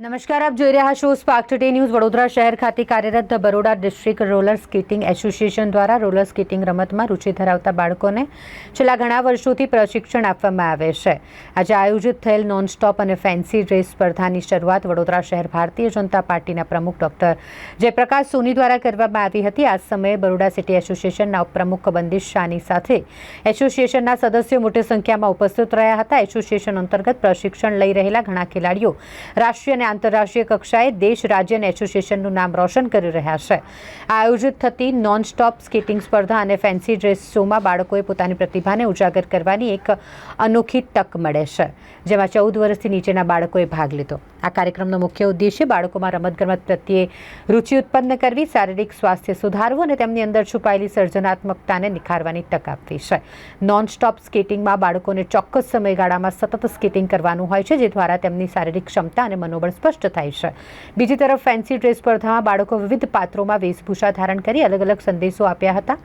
નમસ્કાર, આપ જોઈ રહ્યા છો સ્પાર્ક ટુડે ન્યૂઝ વડોદરા શહેર ખાતે કાર્યરત Baroda district roller skating association દ્વારા રોલર સ્કેટિંગ રમતમાં રુચિ ધરાવતા બાળકોને છેલ્લા ઘણા વર્ષોથી પ્રશિક્ષણ આપવામાં આવે છે. આજે આયોજિત થયેલ નોનસ્ટોપ અને ફેન્સી ડ્રેસ સ્પર્ધાની શરૂઆત વડોદરા શહેર ભારતીય જનતા પાર્ટીના પ્રમુખ ડોક્ટર જયપ્રકાશ સોની દ્વારા કરવામાં આવી હતી. આ સમયે બરોડા સિટી એસોસિએશનના ઉપપ્રમુખ બંદિશ શાહની સાથે એસોસિએશનના સદસ્યો મોટી સંખ્યામાં ઉપસ્થિત રહ્યા હતા. એસોસિએશન અંતર્ગત પ્રશિક્ષણ લઈ રહેલા ઘણા ખેલાડીઓ રાષ્ટ્રીય અને આંતરરાષ્ટ્રીય કક્ષાએ દેશ રાજ્ય એસોસિએશનનું નામ રોશન કરી રહ્યા છે. આયોજિત થતી નોન સ્ટોપ સ્કેટિંગ સ્પર્ધા અને ફેન્સી ડ્રેસ શોમાં બાળકોએ પોતાની પ્રતિભાને ઉજાગર કરવાની એક અનોખી તક મળે છે, જેમાં ચૌદ વર્ષથી નીચેના બાળકોએ ભાગ લીધો. આ કાર્યક્રમનો મુખ્ય ઉદ્દેશ્ય બાળકોમાં રમતગમત પ્રત્યે રુચિ ઉત્પન્ન કરવી, શારીરિક સ્વાસ્થ્ય સુધારવું અને તેમની અંદર છુપાયેલી સર્જનાત્મકતાને નિખારવાની તક આપવી છે. નોન સ્ટોપ સ્કેટિંગમાં બાળકોને ચોક્કસ સમયગાળામાં સતત સ્કેટિંગ કરવાનું હોય છે, જે દ્વારા તેમની શારીરિક ક્ષમતા અને મનોબળ સ્પષ્ટ થાય છે. બીજી તરફ ફેન્સી ડ્રેસ સ્પર્ધામાં બાળકો વિવિધ પાત્રોમાં વેશભૂષા ધારણ કરી અલગ અલગ સંદેશો આપ્યા હતા.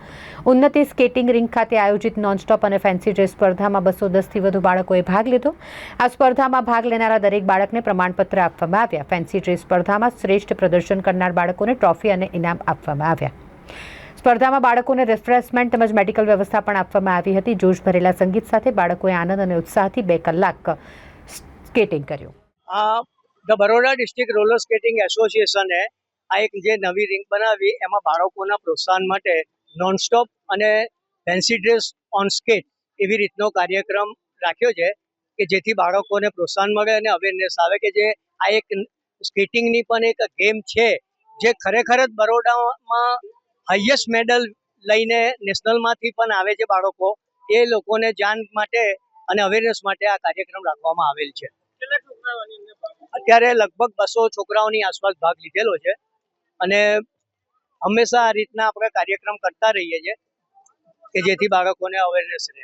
ઉન્નતિ સ્કેટિંગ રિંગ ખાતે આયોજિત નોનસ્ટોપ અને ફેન્સી ડ્રેસ સ્પર્ધામાં બસો દસથી વધુ બાળકોએ ભાગ લીધો. આ સ્પર્ધામાં ભાગ લેનારા દરેક બાળકને પ્રમાણપત્ર આપવામાં આવ્યા. ફેન્સી ડ્રેસ સ્પર્ધામાં શ્રેષ્ઠ પ્રદર્શન કરનાર બાળકોને ટ્રોફી અને ઇનામ આપવામાં આવ્યા. સ્પર્ધામાં બાળકોને રિફ્રેશમેન્ટ તેમજ મેડિકલ વ્યવસ્થા પણ આપવામાં આવી હતી. જોશ ભરેલા સંગીત સાથે બાળકોએ આનંદ અને ઉત્સાહથી બે કલાક સ્કેટિંગ કર્યું. The Baroda district roller skating એસોસિએશને આ એક જે નવી રિંગ બનાવી, એમાં બાળકોના પ્રોત્સાહન માટે નોનસ્ટોપ અને ફેન્સી ડ્રેસ ઓન સ્કેટ એવી રીતનો કાર્યક્રમ રાખ્યો છે કે જેથી બાળકોને પ્રોત્સાહન મળે અને અવેરનેસ આવે કે જે આ એક સ્કેટિંગની પણ એક ગેમ છે જે ખરેખર જ બરોડામાં હાઈએસ્ટ મેડલ લઈને નેશનલમાંથી પણ આવે છે બાળકો, એ લોકોને જાણ માટે અને અવેરનેસ માટે આ કાર્યક્રમ રાખવામાં આવેલ છે. અત્યારે લગભગ બસો છોકરાઓની આસપાસ ભાગ લીધેલો છે. અને હંમેશા આ રીતના આપણે કાર્યક્રમ કરતા રહીએ છીએ કે જેથી બાળકોને અવેરનેસ રહે.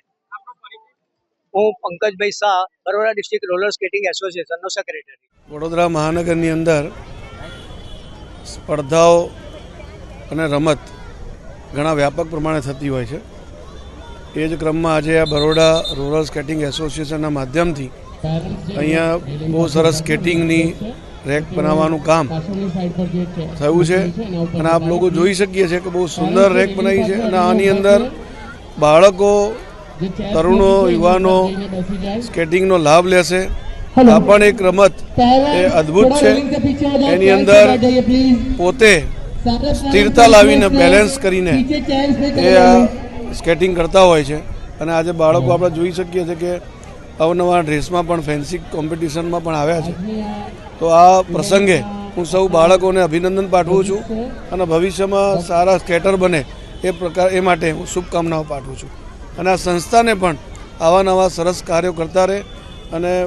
હું Pankajbhai Shah, Baroda district roller skating એસોસિએશનનો secretary Vadodara મહાનગરની અંદર સ્પર્ધાઓ અને રમત ઘણા વ્યાપક પ્રમાણે થતી હોય છે. એ જ ક્રમમાં આજે આ બરોડા રૂરલ સ્કેટિંગ એસોસિએશનના માધ્યમથી અહીંયા બહુ સરસ સ્કેટિંગની રેક બનાવવાનું કામ થયું છે. અને આપ લોકો જોઈ શકીએ છીએ કે બહુ સુંદર રેક બનાવી છે. અને આની અંદર બાળકો, તરુણો, યુવાનો સ્કેટિંગનો લાભ લેશે. આ પણ એક રમત. એ અદ્ભુત છે. એની અંદર પોતે સ્થિરતા લાવીને બેલેન્સ કરીને એ સ્કેટિંગ કરતા હોય છે. અને આજે બાળકો આપણે જોઈ શકીએ છીએ કે અવનવા ડ્રેસમાં પણ ફેન્સી કોમ્પિટિશનમાં પણ આવ્યા છે. તો આ પ્રસંગે હું સૌ બાળકોને અભિનંદન પાઠવું છું અને ભવિષ્યમાં સારા સ્કેટર બને એ પ્રકાર એ માટે હું શુભકામનાઓ પાઠવું છું. અને આ સંસ્થાને પણ આવા નવા સરસ કાર્યો કરતા રહે અને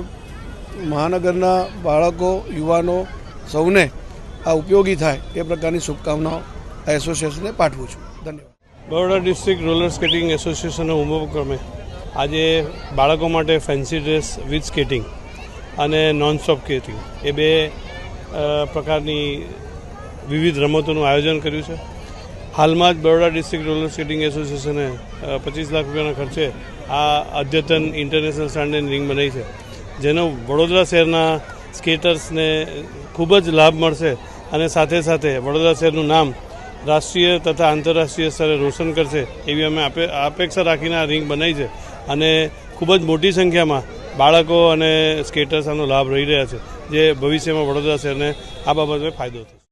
મહાનગરના બાળકો, યુવાનો સૌને આ ઉપયોગી થાય એ પ્રકારની શુભકામનાઓ આ એસોસિએશનને પાઠવું છું. ધન્યવાદ. બરોડા ડિસ્ટ્રિક્ટ રોલર સ્કેટિંગ એસોસિએશનના ઉપક્રમે આજે બાળકો માટે ફેન્સી ડ્રેસ વિથ સ્કેટિંગ અને નોન સ્ટોપ સ્કેટિંગ એ બે પ્રકારની વિવિધ રમતોનું આયોજન કર્યું છે. હાલમાં જ બરોડા ડિસ્ટ્રિક્ટ રોલર સ્કેટિંગ એસોસિએશને પચીસ લાખ રૂપિયાના ખર્ચે આ અદ્યતન ઇન્ટરનેશનલ સ્ટાન્ડર્ડ રિંગ બનાવી છે. જેનો વડોદરા શહેરના સ્કેટર્સને ખૂબ જ લાભ મળશે અને સાથે સાથે વડોદરા શહેરનું નામ રાષ્ટ્રીય તથા આંતરરાષ્ટ્રીય સ્તરે રોશન કરશે એવી અમે અપેક્ષા રાખીને આ રિંગ બનાવી છે. અને ખૂબ જ મોટી સંખ્યામાં બાળકો અને સ્કેટર્સ આનો લાભ રહી રહ્યા છે, જે ભવિષ્યમાં વડોદરા શહેરને આ બાબતે ફાયદો થશે.